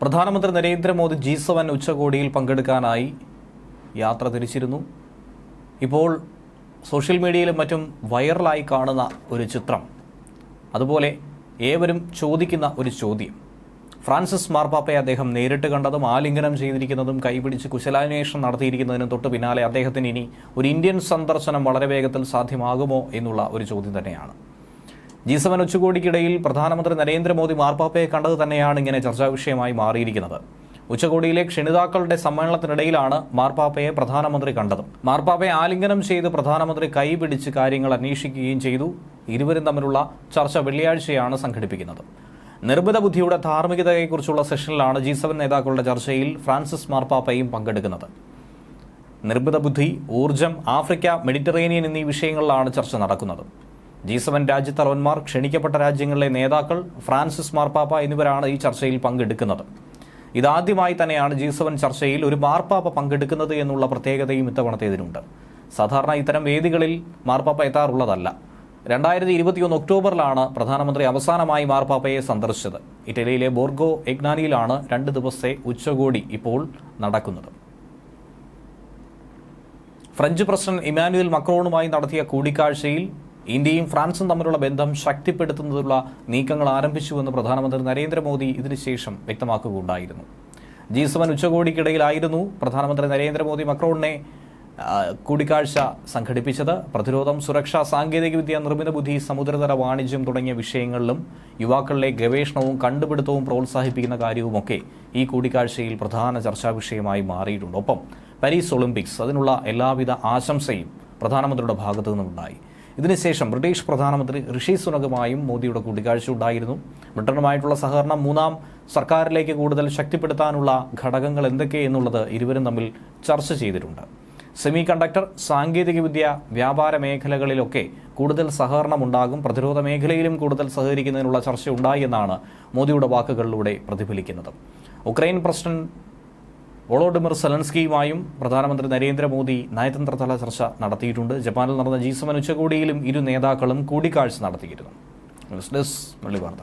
പ്രധാനമന്ത്രി Narendra Modi G seven ഉച്ചകോടിയിൽ പങ്കെടുക്കാനായി യാത്ര തിരിച്ചിരുന്നു. ഇപ്പോൾ സോഷ്യൽ മീഡിയയിലും മറ്റും വൈറലായി കാണുന്ന ഒരു ചിത്രം. അതുപോലെ ഏവരും ചോദിക്കുന്ന ഒരു ചോദ്യം. ഫ്രാൻസിസ് മാർപ്പാപ്പയെ അദ്ദേഹം നേരിട്ട് കണ്ടതും ആലിംഗനം ചെയ്തിരിക്കുന്നതും കൈപിടിച്ച് കുശലാന്വേഷണം നടത്തിയിരിക്കുന്നതിനും തൊട്ട് പിന്നാലെ അദ്ദേഹത്തിന് ഇനി ഒരു ഇന്ത്യൻ സന്ദർശനം വളരെ വേഗത്തിൽ സാധ്യമാകുമോ എന്നുള്ള ഒരു ചോദ്യം തന്നെയാണ്. ജി സെവൻ ഉച്ചകോടിക്കിടയിൽ പ്രധാനമന്ത്രി നരേന്ദ്രമോദി മാർപ്പാപ്പയെ കണ്ടത് തന്നെയാണ് ഇങ്ങനെ ചർച്ചാ വിഷയമായി മാറിയിരിക്കുന്നത്. ഉച്ചകോടിയിലെ ക്ഷണിതാക്കളുടെ സമ്മേളനത്തിനിടയിലാണ് മാർപ്പാപ്പയെ പ്രധാനമന്ത്രി കണ്ടത്. മാർപ്പാപ്പയെ ആലിംഗനം ചെയ്ത് പ്രധാനമന്ത്രി കൈപിടിച്ച് കാര്യങ്ങൾ അന്വേഷിക്കുകയും ചെയ്തു. ഇരുവരും തമ്മിലുള്ള ചർച്ച വെള്ളിയാഴ്ചയാണ് സംഘടിപ്പിക്കുന്നത്. നിർമ്മിത ബുദ്ധിയുടെ ധാർമ്മികതയെക്കുറിച്ചുള്ള സെഷനിലാണ് ജി സെവൻ നേതാക്കളുടെ ചർച്ചയിൽ ഫ്രാൻസിസ് മാർപ്പാപ്പയും പങ്കെടുക്കുന്നത്. നിർമ്മിത ബുദ്ധി ഊർജം ആഫ്രിക്ക മെഡിറ്ററേനിയൻ എന്നീ വിഷയങ്ങളിലാണ് ചർച്ച നടക്കുന്നത്. ജി സെവൻ രാജ്യത്തലവന്മാർ ക്ഷണിക്കപ്പെട്ട രാജ്യങ്ങളിലെ നേതാക്കൾ ഫ്രാൻസിസ് മാർപ്പാപ്പ എന്നിവരാണ് ഈ ചർച്ചയിൽ പങ്കെടുക്കുന്നത്. ഇതാദ്യമായി തന്നെയാണ് ജി സെവൻ ചർച്ചയിൽ ഒരു മാർപ്പാപ്പ പങ്കെടുക്കുന്നത് എന്നുള്ള പ്രത്യേകതയും ഇത്തവണത്തേതിനുണ്ട്. സാധാരണ ഇത്തരം വേദികളിൽ മാർപ്പാപ്പ എത്താറുള്ളതല്ല. രണ്ടായിരത്തി ഇരുപത്തിയൊന്ന് ഒക്ടോബറിലാണ് പ്രധാനമന്ത്രി അവസാനമായി മാർപ്പാപ്പയെ സന്ദർശിച്ചത്. ഇറ്റലിയിലെ ബോർഗോ എഗ്നാനിയിലാണ് രണ്ട് ദിവസത്തെ ഉച്ചകോടി ഇപ്പോൾ നടക്കുന്നത്. ഫ്രഞ്ച് പ്രസിഡന്റ് ഇമാനുവൽ മക്രോണുമായി നടത്തിയ കൂടിക്കാഴ്ചയിൽ ഇന്ത്യയും ഫ്രാൻസും തമ്മിലുള്ള ബന്ധം ശക്തിപ്പെടുത്തുന്നതിനുള്ള നീക്കങ്ങൾ ആരംഭിച്ചുവെന്ന് പ്രധാനമന്ത്രി നരേന്ദ്രമോദി ഇതിനുശേഷം വ്യക്തമാക്കുകയുണ്ടായിരുന്നു. ജി സെവൻ ഉച്ചകോടിക്കിടയിലായിരുന്നു പ്രധാനമന്ത്രി നരേന്ദ്രമോദി മക്രോണിനെ കൂടിക്കാഴ്ച സംഘടിപ്പിച്ചത്. പ്രതിരോധം സുരക്ഷ സാങ്കേതികവിദ്യ നിർമ്മിത ബുദ്ധി സമുദ്രതല വാണിജ്യം തുടങ്ങിയ വിഷയങ്ങളിലും യുവാക്കളിലെ ഗവേഷണവും കണ്ടുപിടുത്തവും പ്രോത്സാഹിപ്പിക്കുന്ന കാര്യവുമൊക്കെ ഈ കൂടിക്കാഴ്ചയിൽ പ്രധാന ചർച്ചാ വിഷയമായി മാറിയിട്ടുണ്ട്. ഒപ്പം പാരീസ് ഒളിമ്പിക്സ് അതിനുള്ള എല്ലാവിധ ആശംസയും പ്രധാനമന്ത്രിയുടെ ഭാഗത്തു നിന്നുണ്ടായി ഇതിനുശേഷം ബ്രിട്ടീഷ് പ്രധാനമന്ത്രി ഋഷി സുനകുമായും മോദിയുടെ കൂടിക്കാഴ്ച ഉണ്ടായിരുന്നു. ബ്രിട്ടനുമായിട്ടുള്ള സഹകരണം മൂന്നാം സർക്കാരിലേക്ക് കൂടുതൽ ശക്തിപ്പെടുത്താനുള്ള ഘടകങ്ങൾ എന്തൊക്കെയെന്നുള്ളത് ഇരുവരും തമ്മിൽ ചർച്ച ചെയ്തിട്ടുണ്ട്. സെമി കണ്ടക്ടർ സാങ്കേതികവിദ്യ വ്യാപാര മേഖലകളിലൊക്കെ കൂടുതൽ സഹകരണം ഉണ്ടാകും. പ്രതിരോധ മേഖലയിലും കൂടുതൽ സഹകരിക്കുന്നതിനുള്ള ചർച്ച ഉണ്ടായി എന്നാണ് മോദിയുടെ വാക്കുകളിലൂടെ പ്രതിഫലിക്കുന്നത്. ഉക്രൈൻ പ്രസിഡന്റ് വോളോഡിമിർ സെലൻസ്കിയുമായും പ്രധാനമന്ത്രി നരേന്ദ്രമോദി നയതന്ത്രതല ചർച്ച നടത്തിയിട്ടുണ്ട്. ജപ്പാനിൽ നടന്ന ജി സെവൻ ഉച്ചകോടിയിലും ഇരു നേതാക്കളും കൂടിക്കാഴ്ച നടത്തിയിരുന്നു. ന്യൂസ് ഡെസ്ക് വാർത്ത.